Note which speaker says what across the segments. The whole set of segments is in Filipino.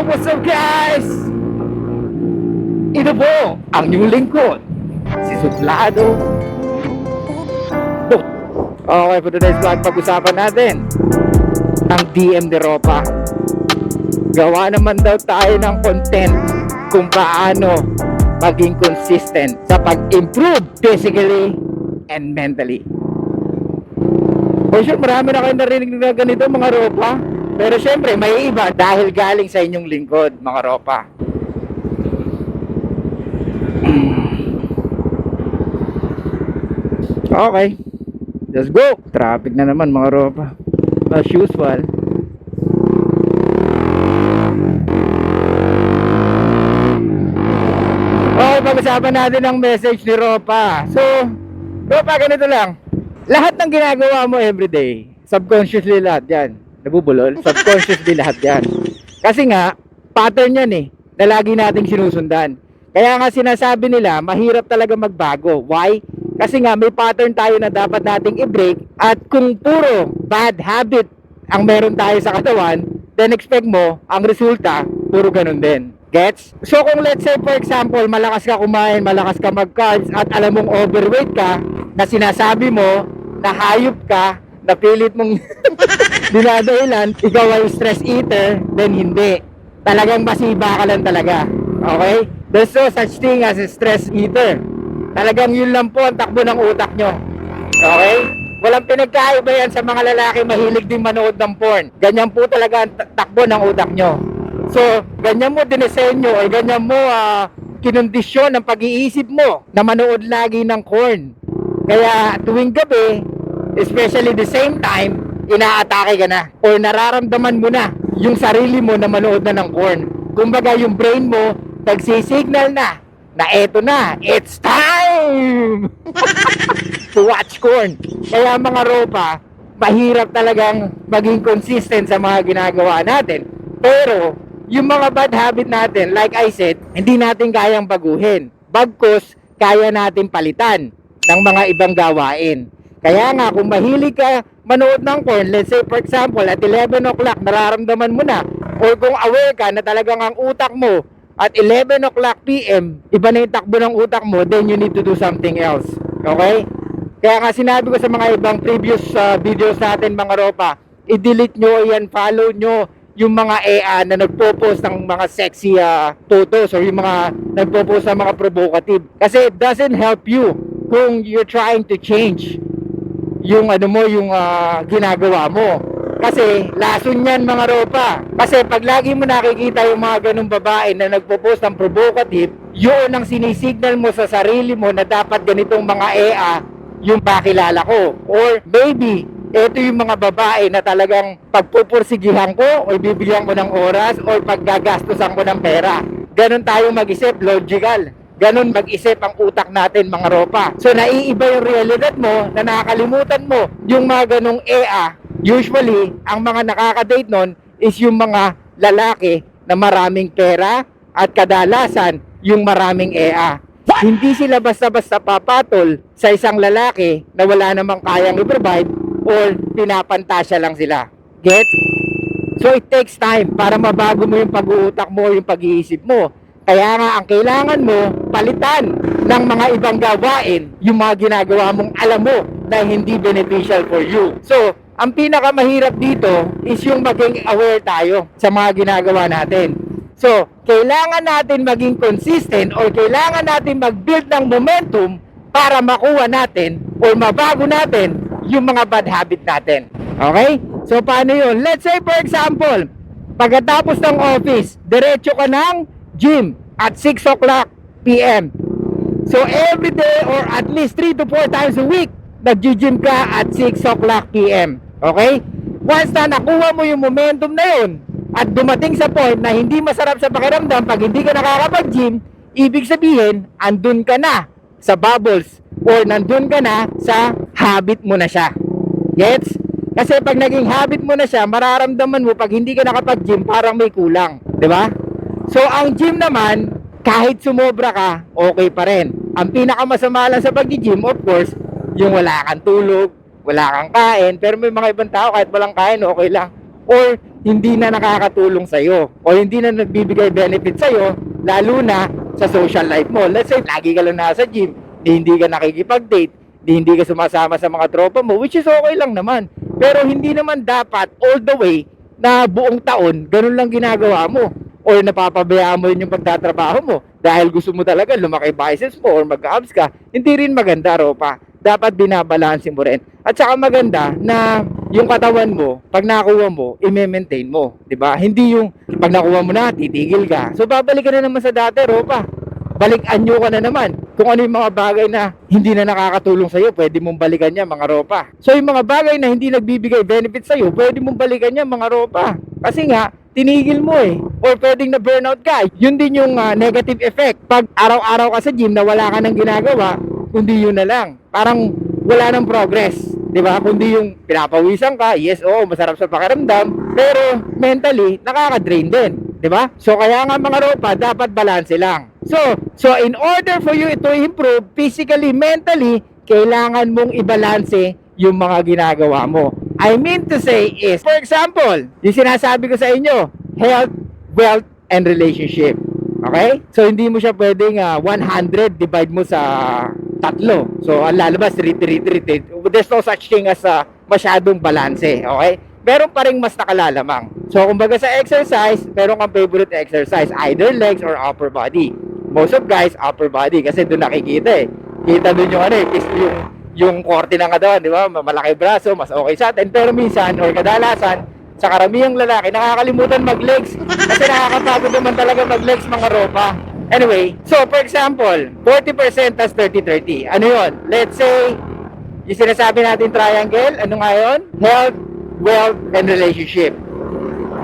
Speaker 1: up, what's up guys? Ito po ang inyong lingkod, si Suplado. Okay, for today's vlog, pag-usapan natin ang DM de Ropa. Gawa naman daw tayo ng content kung paano maging consistent sa pag-improve physically and mentally. For sure, marami na kayo narinig na ganito mga ropa. Pero syempre, may iba dahil galing sa inyong lingkod, mga ropa. Okay. Let's go. Traffic na naman mga ropa. As usual. Okay, pag-usapan natin ang message ni Ropa. So, Ropa, ganito lang. Lahat ng ginagawa mo everyday, subconsciously lahat yan. Nabubulol? Subconsciously lahat yan. Kasi nga, pattern yan eh, na lagi nating sinusundan. Kaya nga sinasabi nila, mahirap talaga magbago. Why? Kasi nga, may pattern tayo na dapat nating i-break at kung puro bad habit ang meron tayo sa katawan, then expect mo, ang resulta, puro ganun din. Gets? So kung let's say for example, malakas ka kumain, malakas ka mag-carbs at alam mong overweight ka, na sinasabi mo na hayop ka, na pilit mong dinadahilan, ikaw ay stress eater, then hindi. Talagang masiba ka lang talaga. Okay? There's no such thing as a stress eater. Talagang yun lang po ang takbo ng utak nyo. Okay? Walang pinagkaiba yan sa mga lalaki mahilig din manood ng porn. Ganyan po talaga ang ta- takbo ng utak nyo. So, ganyan mo dinisenyo o ganyan mo ah, kinondisyon ang pag-iisip mo na manood lagi ng corn. Kaya tuwing gabi, especially the same time, inaatake ka na or nararamdaman mo na yung sarili mo na manood na ng corn. Kumbaga yung brain mo, nagsisignal na na eto na, it's time to watch corn. Kaya mga ropa, mahirap talagang maging consistent sa mga ginagawa natin. Pero, yung mga bad habit natin, like I said, hindi natin kayang baguhin. Bagkus, kaya natin palitan ng mga ibang gawain. Kaya nga, kung mahilig ka manood ng porn, let's say for example, at 11 o'clock, nararamdaman mo na, or kung aware ka na talagang ang utak mo at 11 o'clock PM, iba na yung takbo ng utak mo, then you need to do something else. Okay? Kaya nga sinabi ko sa mga ibang previous uh, videos natin mga ropa, i-delete nyo yan, follow nyo yung mga EA na nagpo-post ng mga sexy uh, photos or yung mga nagpo-post ng mga provocative. Kasi it doesn't help you kung you're trying to change yung ano mo, yung ah, ginagawa mo. Kasi lason yan mga ropa. Kasi pag lagi mo nakikita yung mga ganung babae na nagpo-post ng provocative, yun ang sinisignal mo sa sarili mo na dapat ganitong mga EA yung pakilala ko. Or maybe, ito yung mga babae na talagang pagpupursigihan ko o bibigyan ko ng oras o paggagastusan ko ng pera. Ganon tayo mag-isip, logical. Ganon mag-isip ang utak natin mga ropa. So naiiba yung realidad mo na nakakalimutan mo yung mga ganong EA. Usually, ang mga nakaka-date nun is yung mga lalaki na maraming pera at kadalasan yung maraming EA. Hindi sila basta-basta papatol sa isang lalaki na wala namang kayang i-provide or pinapantasya lang sila. Get? So it takes time para mabago mo yung pag-uutak mo, yung pag-iisip mo. Kaya nga ang kailangan mo palitan ng mga ibang gawain yung mga ginagawa mong alam mo na hindi beneficial for you. So, ang pinakamahirap dito is yung maging aware tayo sa mga ginagawa natin. So, kailangan natin maging consistent or kailangan natin mag-build ng momentum para makuha natin or mabago natin yung mga bad habit natin. Okay? So, paano yun? Let's say, for example, pagkatapos ng office, diretso ka ng gym at 6 o'clock p.m. So, every day or at least 3 to 4 times a week, nag-gym ka at 6 o'clock p.m. Okay? Once na nakuha mo yung momentum na yun, at dumating sa point na hindi masarap sa pakiramdam pag hindi ka nakakapag-gym, ibig sabihin, andun ka na sa bubbles or nandun ka na sa habit mo na siya. Gets? Kasi pag naging habit mo na siya, mararamdaman mo pag hindi ka nakapag-gym, parang may kulang. ba? So, ang gym naman, kahit sumobra ka, okay pa rin. Ang pinakamasama lang sa pag-gym, of course, yung wala kang tulog, wala kang kain, pero may mga ibang tao kahit walang kain, okay lang. Or hindi na nakakatulong sa'yo o hindi na nagbibigay benefit sa'yo, lalo na sa social life mo. Let's say, lagi ka lang nasa gym, di hindi ka nakikipag-date, di hindi ka sumasama sa mga tropa mo, which is okay lang naman. Pero hindi naman dapat all the way na buong taon, ganun lang ginagawa mo. Or napapabayaan mo yun yung pagtatrabaho mo dahil gusto mo talaga lumaki biceps mo or mag-abs ka, hindi rin maganda, Ropa. Dapat binabalansin mo rin. At saka maganda na yung katawan mo, pag nakuha mo, i-maintain mo. 'di ba? Hindi yung pag nakuha mo na, titigil ka. So babalik ka na naman sa dati, Ropa. Balik anyo ka na naman. Kung ano yung mga bagay na hindi na nakakatulong sa'yo, pwede mong balikan niya, mga ropa. So yung mga bagay na hindi nagbibigay benefit sa'yo, pwede mong balikan niya, mga ropa. Kasi nga, tinigil mo eh. Or pwedeng na burnout ka. Yun din yung ah, negative effect. Pag araw-araw ka sa gym na wala ka nang ginagawa, kundi yun na lang. Parang wala nang progress. 'di ba? Kundi yung pinapawisan ka, yes, oo, masarap sa pakiramdam, pero mentally nakaka-drain din, 'di ba? So kaya nga mga ropa, dapat balance lang. So, so in order for you to improve physically, mentally, kailangan mong ibalanse yung mga ginagawa mo. I mean to say is, for example, yung sinasabi ko sa inyo, health, wealth, and relationship. Okay? So, hindi mo siya pwedeng ah, 100 divide mo sa tatlo. So, ang lalabas, 3, 3, 3, 3. There's no such thing as ah, masyadong balanse. Okay? Meron pa rin mas nakalalamang. So, kumbaga sa exercise, meron kang favorite exercise. Either legs or upper body. Most of guys, upper body. Kasi doon nakikita eh. Kita doon yung ano eh, yung, yung korte ng katawan, di ba? Malaki braso, mas okay sa atin. Pero minsan, or kadalasan, sa karamihang lalaki, nakakalimutan mag-legs. Kasi nakakapagod naman talaga mag-legs mga ropa. Anyway, so for example, 40% tas 30-30. Ano yon? Let's say, yung sinasabi natin triangle, ano nga yun? Health, wealth, and relationship.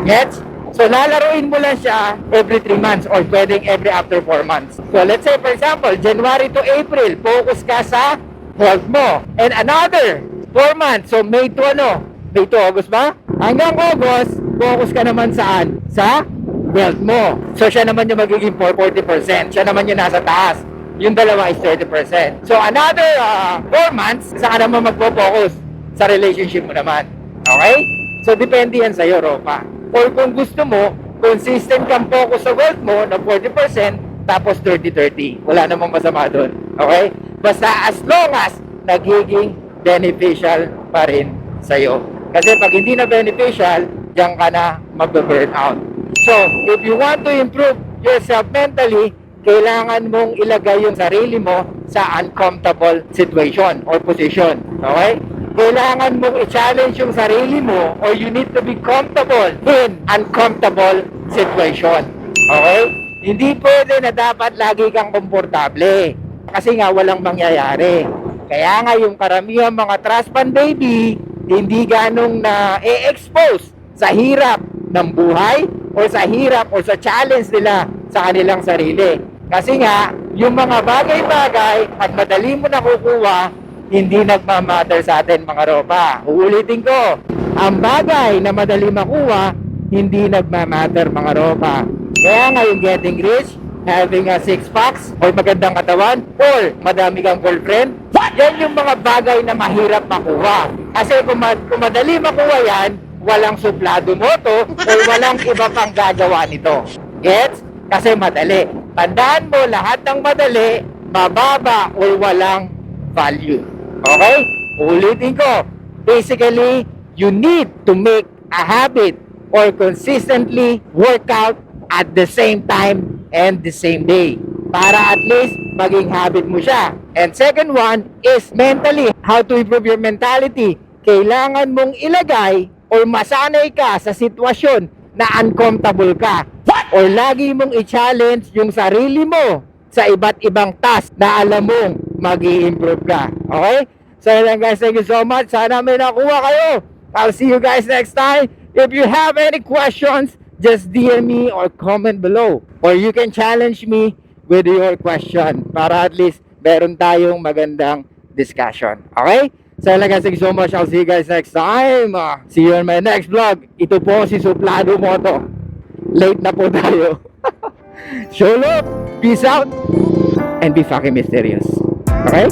Speaker 1: Gets? So, lalaruin mo lang siya every 3 months or pwedeng every after 4 months. So, let's say, for example, January to April, focus ka sa health mo. And another 4 months, so May to ano? May to August ba? Hanggang August, focus ka naman saan? Sa wealth mo. So, siya naman yung magiging 40%. Siya naman yung nasa taas. Yung dalawa is 30%. So, another 4 months, saan naman magpo-focus? Sa relationship mo naman. Okay? So, depende yan sa'yo, Ropa. Or kung gusto mo, consistent kang focus sa wealth mo na 40%, tapos 30-30. Wala namang masama doon. Okay? Basta as long as nagiging beneficial pa rin sa'yo. Kasi pag hindi na beneficial, diyan ka na mag-burn out. So, if you want to improve yourself mentally, kailangan mong ilagay yung sarili mo sa uncomfortable situation or position. Okay? Kailangan mong i-challenge yung sarili mo or you need to be comfortable in uncomfortable situation. Okay? Hindi pwede na dapat lagi kang komportable. Kasi nga walang mangyayari. Kaya nga yung karamihan mga trust fund baby, hindi ganong na e-expose sa hirap ng buhay o sa hirap o sa challenge nila sa kanilang sarili. Kasi nga, yung mga bagay-bagay, pag madali mo nakukuha, hindi nagmamatter sa atin mga ropa. Uulitin ko, ang bagay na madali makuha, hindi nagmamatter mga ropa. Kaya nga yung getting rich, having a six packs, or magandang katawan, or madami kang girlfriend, yan yung mga bagay na mahirap makuha. Kasi kung, ma- kung madali makuha yan, walang suplado mo to, or walang iba pang gagawa nito. Gets? Kasi madali. Tandaan mo, lahat ng madali, mababa or walang value. Okay? Ulitin ko. Basically, you need to make a habit or consistently work out at the same time and the same day. Para at least maging habit mo siya. And second one is mentally. How to improve your mentality. Kailangan mong ilagay or masanay ka sa sitwasyon na uncomfortable ka. Or lagi mong i-challenge yung sarili mo sa iba't ibang task na alam mong mag improve ka. Okay? So yun guys, thank you so much. Sana may nakuha kayo. I'll see you guys next time. If you have any questions, just DM me or comment below. Or you can challenge me with your question para at least meron tayong magandang discussion. Okay? So lang guys, thank so much. I'll see you guys next time. Ah, see you on my next vlog. Ito po si Suplado Moto. Late na po tayo. Show love, peace out, and be fucking mysterious. Okay?